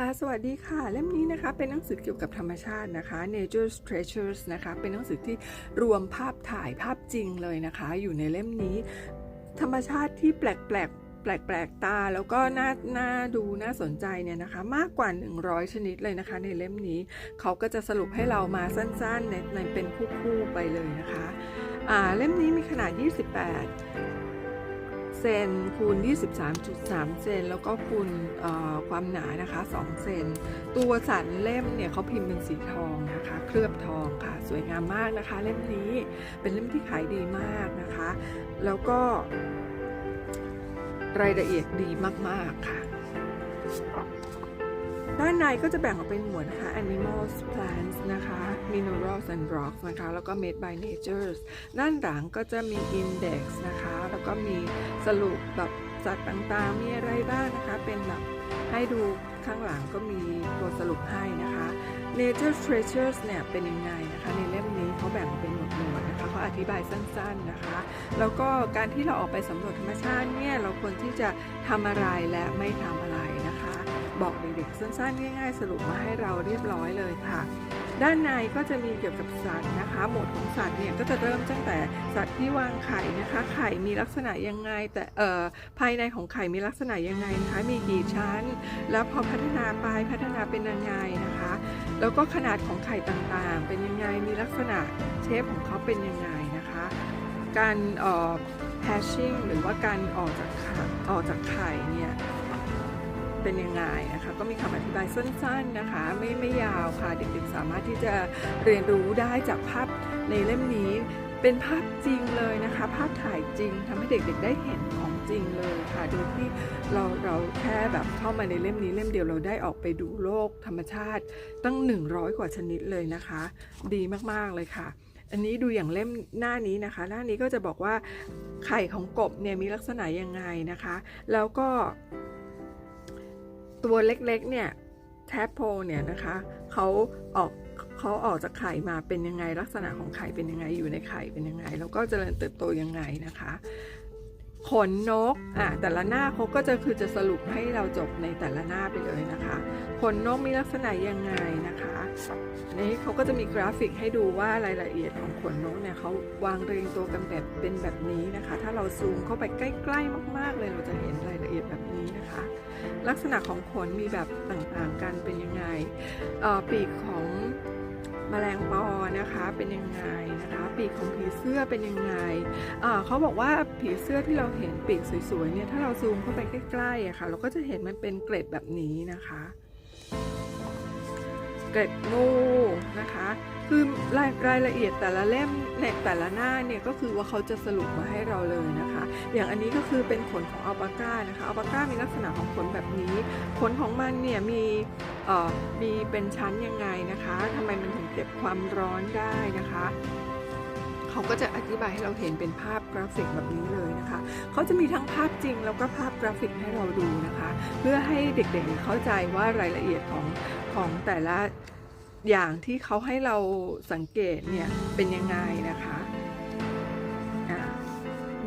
ค่ะ สวัสดีค่ะ เล่มนี้นะคะเป็นหนังสือเกี่ยวกับธรรมชาตินะคะ Nature's Treasures นะคะ เป็นหนังสือที่รวมภาพถ่ายภาพจริงเลยนะคะ อยู่ในเล่มนี้ ธรรมชาติที่แปลกแปลกแปลกแปลกตาแล้วก็น่าน่าดูน่าสนใจเนี่ยนะคะ มากกว่า 100 ชนิดเลยนะคะ ในเล่มนี้เขาก็จะสรุปให้เรามาสั้นๆในในเป็นคู่ๆไปเลยนะคะ อ่าเล่มนี้มีขนาด 28 เซนคูณ 23.3 เซนแล้วก็คูณความหนานะคะ 2 เซน ตัวสันเล่มเนี่ยเขาพิมพ์เป็นสีทองนะคะ เคลือบทองค่ะ สวยงามมากนะคะ เล่มนี้เป็นเล่มที่ขายดีมากนะคะ แล้วก็ รายละเอียดดีมาก ๆ ค่ะ ด้านในก็จะแบ่งออกเป็นหมวดนะคะ Animals Plants นะคะ Minerals and Rocks นะคะ แล้วก็ Made by Nature ด้านหลังก็จะมี Index นะคะ แล้วก็มีสรุปแบบสัตว์ต่างๆ มีอะไรบ้างนะคะ เป็นแบบให้ดูข้างหลังก็มีตัวสรุปให้นะคะ Nature Treasures เนี่ยเป็นยังไงนะคะ ในเล่มนี้เขาแบ่งออกเป็นหมวดหมู่นะคะเขาอธิบายสั้นๆนะคะ แล้วก็การที่เราออกไปสำรวจธรรมชาติเนี่ยเราควรที่จะทำอะไรและไม่ทำอะไร บอกเด็กๆสั้นๆง่ายๆ สรุปมาให้เราเรียบร้อยเลยค่ะ ด้านในก็จะมีเกี่ยวกับสัตว์นะคะ หมวดของสัตว์เนี่ยก็จะเริ่มตั้งแต่สัตว์ที่วางไข่นะคะ ไข่มีลักษณะยังไง แต่เอ่อภายในของไข่มีลักษณะยังไงนะคะ มีกี่ชั้น แล้วพอพัฒนาไปพัฒนาเป็นยังไงนะคะ แล้วก็ขนาดของไข่ต่างๆ เป็นยังไง มีลักษณะเชฟของเขาเป็นยังไงนะคะ การเอ่อ hatching หรือว่าการออกจากออกจากไข่เนี่ย เป็นยังไงนะคะ ก็มีคำอธิบายสั้นๆนะคะ ไม่ไม่ยาวค่ะเด็กๆสามารถที่จะเรียนรู้ได้จากภาพในเล่มนี้เป็นภาพจริงเลยนะคะ ภาพถ่ายจริงทำให้เด็กๆได้เห็นของจริงเลยค่ะโดยที่เราเราแค่แบบเข้ามาในเล่มนี้เล่มเดียวเราได้ออกไปดูโลกธรรมชาติตั้ง 100 กว่าชนิดเลยนะคะ ดีมากๆเลยค่ะอันนี้ดูอย่างเล่มหน้านี้นะคะ หน้านี้ก็จะบอกว่าไข่ของกบเนี่ยมีลักษณะยังไงนะคะ แล้วก็ ตัวเล็กๆเนี่ยแทปโพเนี่ยนะคะเขาออกเขาออกจากไข่มาเป็นยังไงลักษณะของไข่เป็นยังไงอยู่ในไข่เป็นยังไง แล้วก็เจริญเติบโตยังไงนะคะขนนกอะแต่ละหน้าเขาก็จะคือจะสรุปให้เราจบในแต่ละหน้าไปเลยนะคะขนนกมีลักษณะยังไงนะคะนนี้เขาก็จะมีกราฟิกให้ดูว่ารายละเอียดของขนนกเนี่ยเขาวางเรียงตัวกันแบบเป็นแบบนี้นะคะ ถ้าเราซูมเข้าไปใกล้ ๆ มาก ๆ เลยเราจะเห็นรายละเอียดแบบนี้นะคะ ลักษณะของขนมีแบบต่างๆกันเป็นยังไงปีกของแมลงปอนะคะเป็นยังไงนะคะปีกของผีเสื้อเป็นยังไงเขาบอกว่าผีเสื้อที่เราเห็นปีกสวยๆเนี่ยถ้าเราซูมเข้าไปใกล้ๆอะค่ะเราก็จะเห็นมันเป็นเกล็ดแบบนี้นะคะ เกล็ดงูนะคะ คือรายรายละเอียดแต่ละเล่มในแต่ละหน้าเนี่ยก็คือว่าเขาจะสรุปมาให้เราเลยนะคะ อย่างอันนี้ก็คือเป็นขนของอัลปาก้านะคะอัลปาก้ามีลักษณะของขนแบบนี้ ขนของมันเนี่ยมีเอ่อมีเป็นชั้นยังไงนะคะทำไมมันถึงเก็บความร้อนได้นะคะ เขาก็จะอธิบายให้เราเห็นเป็นภาพกราฟิกแบบนี้เลยนะคะ เขาจะมีทั้งภาพจริงแล้วก็ภาพกราฟิกให้เราดูนะคะ เพื่อให้เด็กๆเข้าใจว่ารายละเอียดของของแต่ละอย่างที่เขาให้เราสังเกตเนี่ยเป็นยังไงนะคะอ่า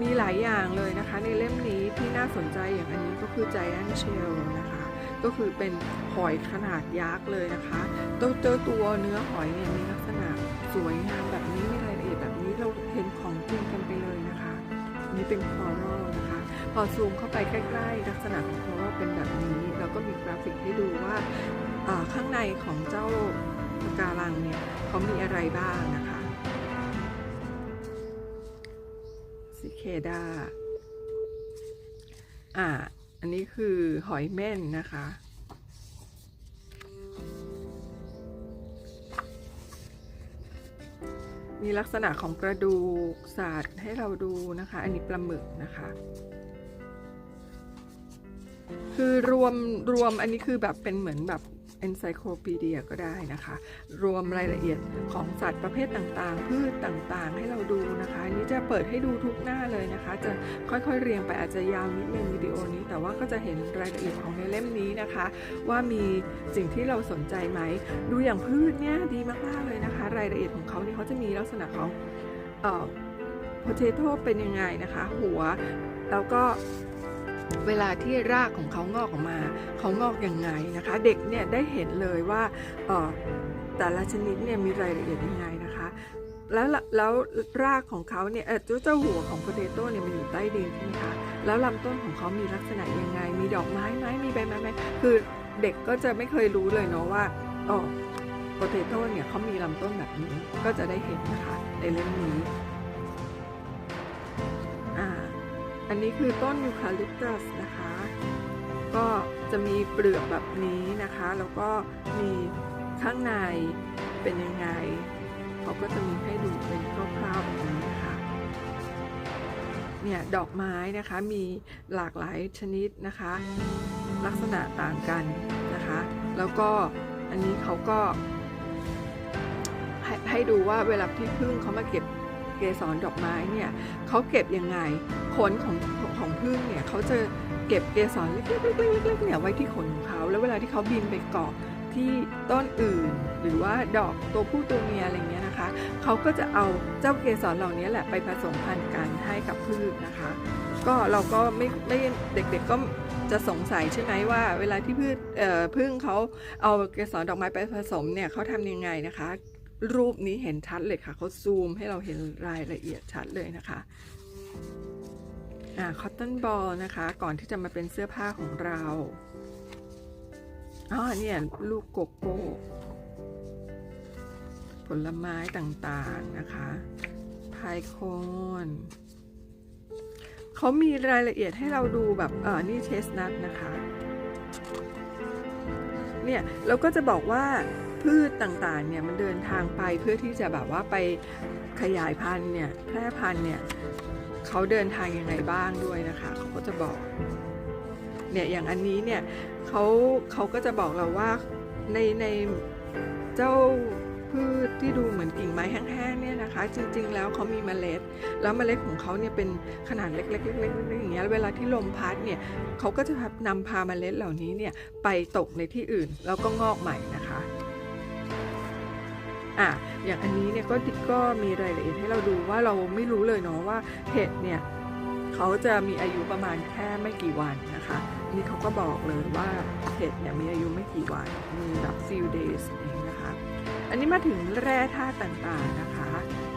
มีหลายอย่างเลยนะคะในเล่มนี้ที่น่าสนใจอย่างอันนี้ก็คือ Giant Shell นะคะ ก็คือเป็นหอยขนาดยักษ์เลยนะคะ ตัวตัวตัวเนื้อหอยเนี่ยมีลักษณะสวยงามแบบนี้ เป็นคอรัลนะคะ พอซูมเข้าไปใกล้ ๆ ลักษณะของคอรัลเป็นแบบนี้แล้วก็มีกราฟิกให้ดูว่าอ่าข้างในของเจ้าปะการังเนี่ยเขามีอะไรบ้างนะคะซิเคดาอ่า อันนี้คือหอยเม่นนะคะ มีลักษณะของกระดูกสัตว์ให้เราดูนะคะ อันนี้ปลาหมึกนะคะ คือรวมรวมอันนี้คือแบบเป็นเหมือนแบบ encyclopedia ก็ได้นะคะ รวมรายละเอียดของสัตว์ประเภทต่างๆ พืชต่างๆ ให้เราดูนะคะอันนี้จะเปิดให้ดูทุกหน้าเลยนะคะ จะค่อยๆเรียงไปอาจจะยาวนิดนึงวิดีโอนี้ แต่ว่าก็จะเห็นรายละเอียดของในเล่มนี้นะคะ ว่ามีสิ่งที่เราสนใจไหม ดูอย่างพืชเนี่ยดีมากๆเลยนะคะ รายละเอียดของเขานี่เขาจะมีลักษณะของเอ่อ potato เป็นยังไงนะคะ หัวแล้วก็ เวลาที่รากของเขางอกออกมาเขางอกยังไงนะคะ เด็กเนี่ยได้เห็นเลยว่าออแต่ละชนิดเนี่ยมีรายละเอียดยังไงนะคะแล้วแล้วรากของเขาเนี่ยเออเจ้าหัวของโพเตโต้เนี่ยมันอยู่ใต้ดินใช่ไหมคะแล้วลำต้นของเขามีลักษณะยังไง มีดอกไม้ไหมมีใบไม้ไหมคือเด็กก็จะไม่เคยรู้เลยเนาะว่าอ๋อโพเตโต้เนี่ยเขามีลำต้นแบบนี้ก็จะได้เห็นนะคะในเล่มนี้ อันนี้คือต้นยูคาลิปตัสนะคะ ก็จะมีเปลือกแบบนี้นะคะ แล้วก็มีข้างในเป็นยังไง เขาก็จะมีให้ดูเป็นคร่าวๆแบบนี้นะคะเนี่ยดอกไม้นะคะมีหลากหลายชนิดนะคะ ลักษณะต่างกันนะคะ แล้วก็อันนี้เขาก็ให้ให้ดูว่าเวลาที่พึ่งเขามาเก็บ เกสรดอกไม้เนี่ยเขาเก็บยังไงขนของของพึ่งเนี่ยเขาจะเก็บเกสรเล็กๆๆๆๆเนี่ยไว้ที่ขนของเขาแล้วเวลาที่เขาบินไปเกาะที่ต้นอื่น หรือว่าดอกตัวผู้ตัวเมียอะไรเงี้ยนะคะเขาก็จะเอาเจ้าเกสรเหล่านี้แหละไปผสมพันธุ์กันให้กับพืชนะคะ ก็เราก็ไม่ไม่เด็กๆก็จะสงสัยใช่ไหมว่า เวลาที่พืชเอ่อพึ่งเขาเอาเกสรดอกไม้ไปผสมเนี่ยเขาทำยังไงนะคะ รูปนี้เห็นชัดเลยค่ะเขาซูมให้เราเห็นรายละเอียดชัดเลยนะคะอ่าคอตตอนบอลนะคะ ก่อนที่จะมาเป็นเสื้อผ้าของเราอ๋อเนี่ยลูกโกโก้ผลไม้ต่างๆนะคะพายโคนเขามีรายละเอียดให้เราดูแบบเออนี่เชสนัทนะคะ เนี่ยเราก็จะบอกว่า พืชต่างๆเนี่ยมันเดินทางไปเพื่อที่จะแบบว่าไปขยายพันธุ์เนี่ยแพร่พันธุ์เนี่ยเขาเดินทางยังไงบ้างด้วยนะคะเขาก็จะบอกเนี่ยอย่างอันนี้เนี่ยเขาเขาก็จะบอกเราว่าในในเจ้าพืชที่ดูเหมือนกิ่งไม้แห้งๆเนี่ยนะคะ จริง ๆ แล้วเขามีเมล็ด แล้วเมล็ดของเขาเนี่ยเป็นขนาดเล็กๆๆๆอย่างเงี้ยเวลาที่ลมพัดเนี่ยเขาก็จะนำพาเมล็ดเหล่านี้เนี่ยไปตกในที่อื่นแล้วก็งอกใหม่นะคะ อะอย่างอันนี้เนี่ยก็ก็มีรายละเอียดให้เราดูว่าเราไม่รู้เลยเนาะว่าเห็ดเนี่ยเขาจะมีอายุประมาณแค่ไม่กี่วันนะคะ นี่เขาก็บอกเลยว่าเห็ดเนี่ยมีอายุไม่กี่วันมีแบบ few days เองนะคะ อันนี้มาถึงแร่ธาตุต่างๆนะคะ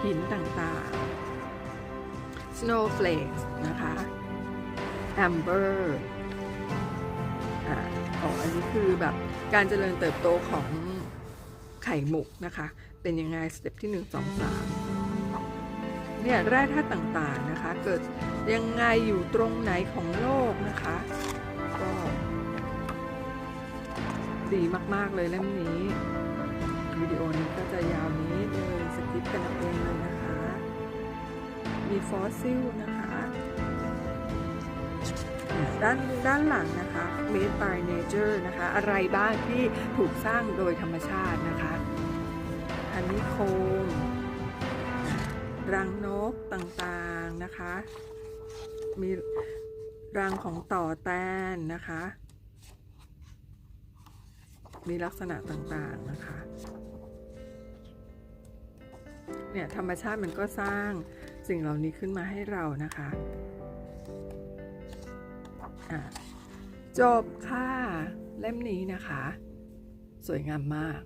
หินต่างๆ snowflakes นะคะ amber อ๋ออันนี้คือแบบการเจริญเติบโตของไข่มุกนะคะ เป็นยังไงสเต็ปที่ 1 2 3เนี่ยแร่ธาตุต่างๆนะคะ เกิดยังไงอยู่ตรงไหนของโลกนะคะ ก็ดีมากๆเลยเล่มนี้วิดีโอนี้ก็จะยาวนี้เลยสกิปกันเองเลยนะคะ มีฟอสซิลนะคะด้านด้านหลังนะคะ made by nature นะคะ อะไรบ้างที่ถูกสร้างโดยธรรมชาตินะคะ อันนี้โคม รังนกต่างๆนะคะ มีรังของต่อแตนนะคะ มีลักษณะต่างๆนะคะ เนี่ยธรรมชาติมันก็สร้างสิ่งเหล่านี้ขึ้นมาให้เรานะคะะจบค่ะ เล่มนี้นะคะ สวยงามมาก